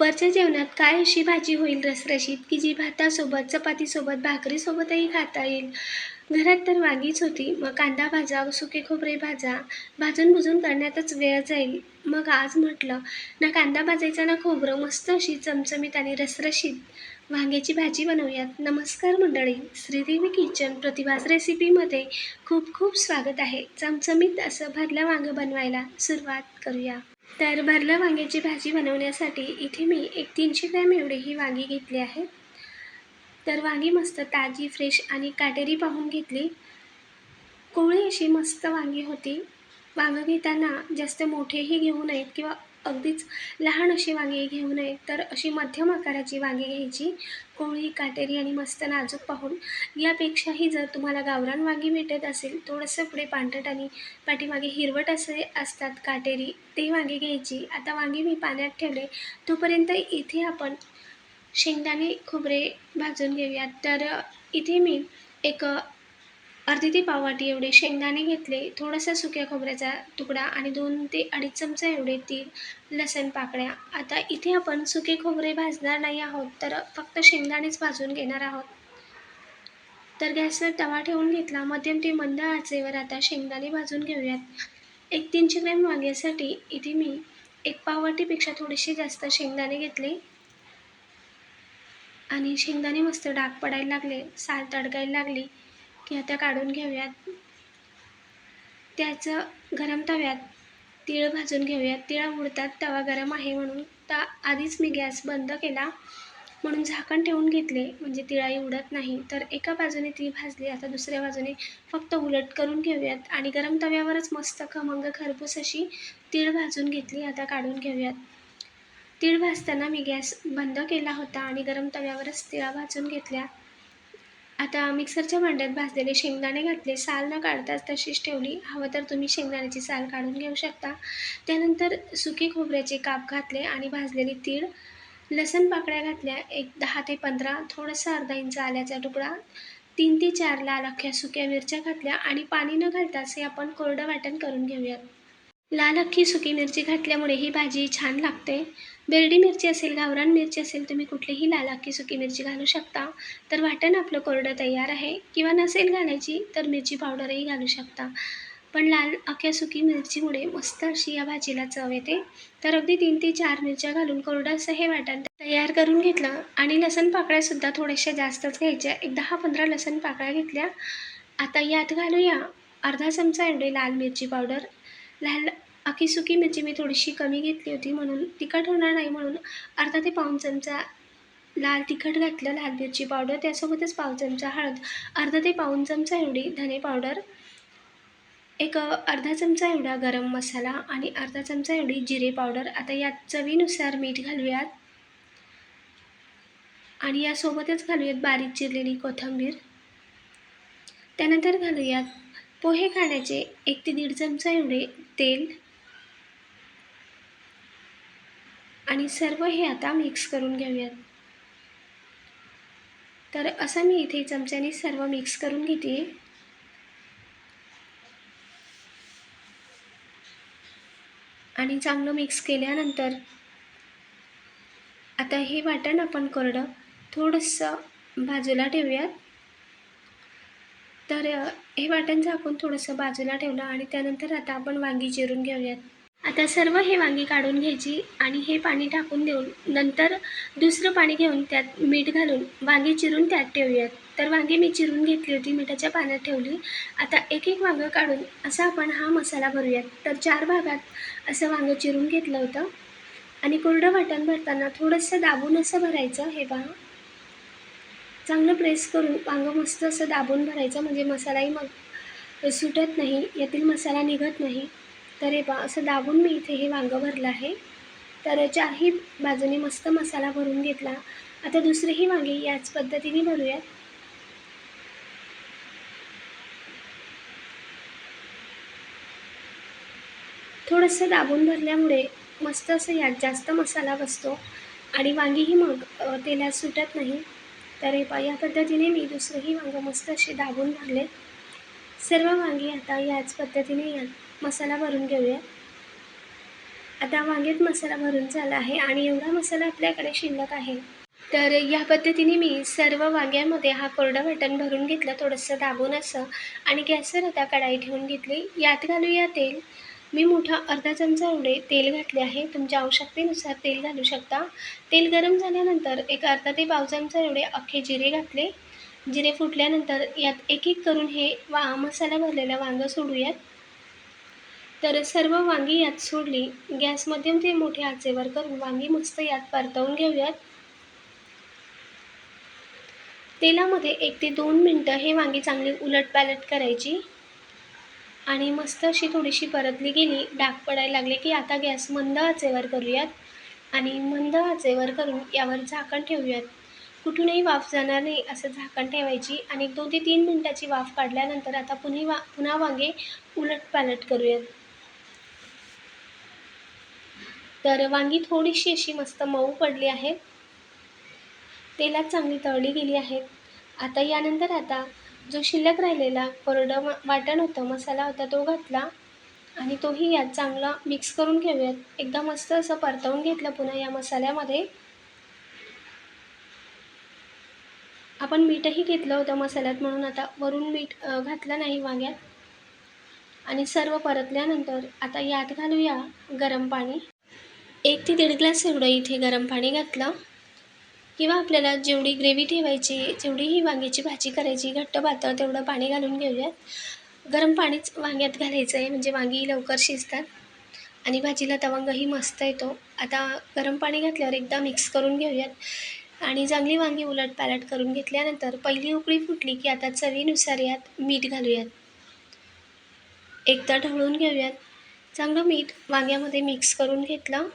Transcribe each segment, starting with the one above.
दुपारच्या जेवणात काय अशी भाजी होईल? रसरशीत की जी भातासोबत चपातीसोबत भाकरीसोबतही खाता येईल? घरात तर वांगीच होती. मग कांदा भाजा सुके खोबरे भाजा भाजून भुजून करण्यातच वेळ जाईल. मग आज म्हटलं ना कांदा भाजायचा ना खोबरं. मस्त अशी चमचमीत आणि रसरशीत वांग्याची भाजी बनवूयात. नमस्कार मंडळी. श्रीदेवी किचन प्रतिभास रेसिपीमध्ये खूप खूप स्वागत आहे. चमचमीत असं भरल्या वांगं बनवायला सुरुवात करूया. तर भरलं वांग्याची भाजी बनवण्यासाठी इथे मी एक तीनशे ग्रॅम एवढी ही वांगी घेतली आहे. तर वांगी मस्त ताजी फ्रेश आणि काटेरी पाहून घेतली. कोवळी अशी मस्त वांगी होती. वांगं घेताना जास्त मोठेही घेऊ नयेत किंवा अगदीच. लहान अशी वांगी घेऊ नये तर अशी मध्यम आकाराची वांगी घ्यायची. कोवळी काटेरी आणि मस्त नाजूक पाहून. यापेक्षाही जर तुम्हाला गावरान वांगी भेटत असेल थोडंसं पुढे पांढरट आणि पाठीमागे हिरवट असे असतात काटेरी ते वांगी घ्यायची. आता वांगी मी पाण्यात ठेवले. तोपर्यंत इथे आपण शेंगदाणे खोबरे भाजून घेऊयात. तर इथे मी एक अर्धी ते पाव वाटी एवढे शेंगदाणे घेतले थोडासा सुक्या खोबऱ्याचा तुकडा आणि दोन ते अडीच चमचा एवढे तीळ लसण पाकळ्या. आता इथे आपण सुके खोबरे भाजणार नाही आहोत तर फक्त शेंगदाणेच भाजून घेणार आहोत. तर गॅसवर तवा ठेवून घेतला मध्यम ते मंद आचेवर आता शेंगदाणे भाजून घेऊयात. एक तीनशे ग्रॅम वांग्यासाठी इथे मी एक पाववाटीपेक्षा थोडेसे जास्त शेंगदाणे घेतले. आणि शेंगदाणे मस्त डाग पडायला लागले साल तडकायला लागली. की आता काढून घेऊयात. त्याचं गरम तव्यात तीळ भाजून घेऊयात. तीळ उडतात तवा गरम आहे म्हणून ता आधीच मी गॅस बंद केला. म्हणून झाकण ठेवून घेतले म्हणजे तिळाई उडत नाही. तर एका बाजूने ती भाजली आता दुसऱ्या बाजूने फक्त उलट करून घेऊयात. आणि गरम तव्यावरच मस्त खमंग खरपूस अशी तीळ भाजून घेतली आता काढून घेऊयात. तीळ भाजताना मी गॅस बंद केला होता आणि गरम तव्यावरच तिळा भाजून घेतल्या. आता मिक्सरच्या भांड्यात भाजलेले शेंगदाणे घातले साल न काढताच तशीच ठेवली. हवं तर तुम्ही शेंगदाण्याची साल काढून घेऊ शकता. त्यानंतर सुके खोबऱ्याचे काप घातले आणि भाजलेली तीळ लसण पाकळ्या घातल्या. एक दहा ते पंधरा थोडंसं अर्धा इंच आल्याचा तुकडा तीन ते चार लाल अख्ख्या सुक्या मिरच्या घातल्या आणि पाणी न घालताच हे आपण कोरडं वाटण करून घेऊयात. लाल अख्खी सुकी मिरची घातल्यामुळे ही भाजी छान लागते. बेरडी मिरची असेल गावरान मिरची असेल तुम्ही कुठलीही लाल अख्खी सुकी मिरची घालू शकता. तर वाटण आपलं कोरडं तयार आहे. किंवा नसेल घालायची तर मिरची पावडरही घालू शकता. पण लाल अख्ख्या सुकी मिरचीमुळे मस्त अशी या भाजीला चव येते. तर अगदी तीन ते चार मिरच्या घालून कोरडं असं हे वाटण तयार करून घेतलं आणि लसण पाकळ्यासुद्धा थोड्याशा जास्तच घ्यायच्या. एक दहा पंधरा लसण पाकळ्या घेतल्या. आता यात घालूया अर्धा चमचा एवढे लाल मिरची पावडर. लाल अख्खी सुकी मिरची म्हणजे मी थोडीशी कमी घेतली होती म्हणून तिखट होणार नाही म्हणून अर्धा ते पाऊण चमचा लाल तिखट घातलं लाल मिरची पावडर त्यासोबतच पाव चमचा हळद अर्धा ते पाऊण चमचा एवढी धने पावडर एक अर्धा चमचा एवढा गरम मसाला आणि अर्धा चमचा एवढी जिरे पावडर. आता यात चवीनुसार मीठ घालूयात आणि यासोबतच घालूयात बारीक चिरलेली कोथिंबीर. त्यानंतर घालूयात पोहे खाण्याचे एक ते दीड चमचा एवढे तेल आणि सर्व हे आता मिक्स करून घेऊयात. तर असं मी इथे चमच्याने सर्व मिक्स करून घेते. आणि चांगलं मिक्स केल्यानंतर आता हे वाटण आपण कोरडं थोडंसं बाजूला ठेवूयात. तर हे वाटण झाकून थोडंसं बाजूला ठेवलं आणि त्यानंतर आता आपण वांगी चिरून घेऊयात. आता सर्व हे वांगी काढून घ्यायची आणि हे पाणी टाकून देऊन नंतर दुसरं पाणी घेऊन त्यात मीठ घालून वांगी चिरून त्यात ठेवूयात. तर वांगी मी चिरून घेतली होती मिठाच्या पाण्यात ठेवली. आता एक एक वांगं काढून असा आपण हा मसाला भरूयात. तर चार भागात असं वांगं चिरून घेतलं होतं. आणि कोरडं वाटण भरताना थोडंसं दाबून असं भरायचं हे पहा. चांगलं प्रेस करून वांगं मस्त असं दाबून भरायचं. म्हणजे मसालाही मग सुटत नाही. यातील मसाला निघत नाही. तर हे बा असं दाबून मी इथे हे वांगं भरलं आहे. तर चारही बाजूने मस्त मसाला भरून घेतला. आता दुसरेही वांगे याच पद्धतीने भरूयात. थोडंसं दाबून भरल्यामुळे मस्त असं यात जास्त मसाला बसतो. आणि वांगीही मग तेलात सुटत नाही. तर हे या पद्धतीने मी दुसरंही वांगं मस्त असे दाबून लागले सर्व वांगी आता याच पद्धतीने या मसाला भरून घेऊया. आता वांग्यात मसाला भरून झाला आहे आणि एवढा मसाला आपल्याकडे शिल्लक आहे. तर या पद्धतीने मी सर्व वांग्यामध्ये हा कोरडं वाटण भरून घेतलं थोडंसं दाबून असं आणि गॅसवर आता कढाई ठेवून घेतली. यात घालूया तेल. मी मोठा अर्धा चमचा एवढे तेल घातले आहे. तुमच्या आवश्यकतेनुसार तेल घालू शकता. तेल गरम झाल्यानंतर एक अर्धा ते पाव चमचा एवढे अख्खे जिरे घातले. जिरे फुटल्यानंतर यात एक एक करून हे वा मसाला भरलेला वांगं सोडूयात. तर सर्व वांगी यात सोडली. गॅस मध्यम ते मोठे आचेवर करून वांगी मस्त यात परतवून घेऊयात. तेलामध्ये एक ते दोन मिनटं हे वांगी चांगली उलटपालट करायची. आणि मस्त अशी थोडीशी परतली गेली. डाग पडायला लागले की आता गॅस मंद आचेवर करूयात. आणि मंद आचेवर करून यावर झाकण ठेवूयात. कुठूनही वाफ जाणार नाही असं झाकण ठेवायची आणि एक दोन ते तीन मिनटाची वाफ काढल्यानंतर आता पुन्हा वा पुन्हा वांगे उलटपालट करूयात. तर वांगी थोडीशी अशी मस्त मऊ पडली आहे. तेलात चांगली तळली गेली आहेत आता यानंतर आता जो शिल्लक राहिलेला कोरडं वा वाटण होतं मसाला होता तो घातला आणि तोही यात चांगला मिक्स करून घेऊयात. एकदा मस्त असं परतवून घेतलं पुन्हा या मसाल्यामध्ये. आपण मीठही घेतलं होतं मसाल्यात म्हणून आता वरून मीठ घातलं नाही वांग्यात. आणि सर्व परतल्यानंतर आता यात घालूया गरम पाणी. एक ते दीड ग्लास एवढं इथे गरम पाणी घातलं. किंवा आपल्याला जेवढी ग्रेव्ही ठेवायची जेवढी ही वांग्याची भाजी करायची घट्ट पातळ तेवढं पाणी घालून घेऊयात. गरम पाणीच वांग्यात घालायचं आहे म्हणजे वांगी लवकर शिजतात आणि भाजीला तवंगही मस्त येतो. आता गरम पाणी घातल्यावर एकदा मिक्स करून घेऊयात आणि चांगली वांगी उलट पालट करून घेतल्यानंतर पहिली उकळी फुटली की आता चवीनुसार यात मीठ घालूयात. एकदा ढवळून घेऊयात. चांगलं मीठ वांग्यामध्ये मिक्स करून घेतलं.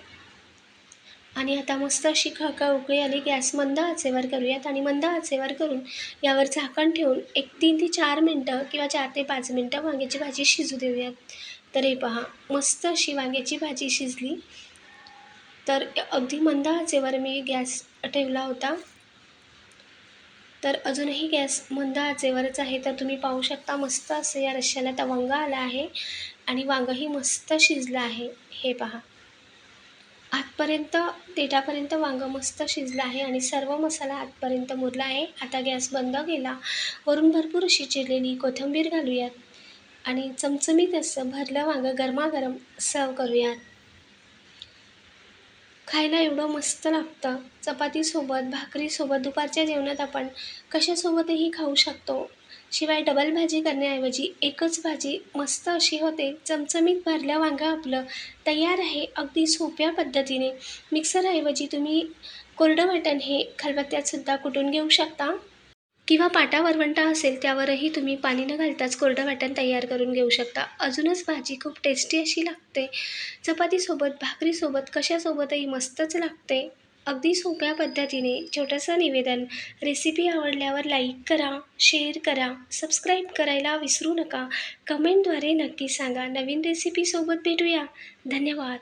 आणि आता मस्त अशी खळखळ उकळी आली गॅस मंद आचेवर करूयात आणि मंद आचेवर करून यावर झाकण ठेवून एक तीन ते चार मिनटं किंवा चार ते पाच मिनटं वांग्याची भाजी शिजू देऊयात. तर हे पहा मस्त अशी वांग्याची भाजी शिजली. तर अगदी मंद आचेवर मी गॅस ठेवला होता. तर अजूनही गॅस मंद आचेवरच आहे. तर तुम्ही पाहू शकता मस्त असं या रश्श्याला तवंग आला आहे आणि वांगंही मस्त शिजलं आहे. हे पहा. आतपर्यंत देठापर्यंत वांगं मस्त शिजलं आहे आणि सर्व मसाला आतपर्यंत मुरला आहे. आता गॅस बंद केला. वरून भरपूर अशी चिरलेली कोथिंबीर घालूयात आणि चमचमीत असं भरलं वांगं गरमागरम सर्व करूयात. खायला एवढं मस्त लागतं. चपातीसोबत भाकरीसोबत दुपारच्या जेवणात आपण कशासोबतही खाऊ शकतो. शिवाय डबल भाजी करण्याऐवजी एकच भाजी मस्त अशी होते. चमचमीत भरलं वांगं आपलं तयार आहे अगदी सोप्या पद्धतीने. मिक्सरऐवजी तुम्ही कोरडं वाटण हे खलबत्त्यातसुद्धा कुटून घेऊ शकता. किंवा पाटा वरवंटा असेल त्यावरही तुम्ही पाणी न घालताच कोरडं वाटण तयार करून घेऊ शकता. अजूनच भाजी खूप टेस्टी अशी लागते. चपातीसोबत भाकरीसोबत कशासोबतही मस्तच लागते. अगदी सोप्या पद्धतीने छोटंसं निवेदन. रेसिपी आवडल्यावर लाईक करा शेअर करा सबस्क्राईब करायला विसरू नका. कमेंटद्वारे नक्की सांगा. नवीन रेसिपीसोबत भेटूया. धन्यवाद.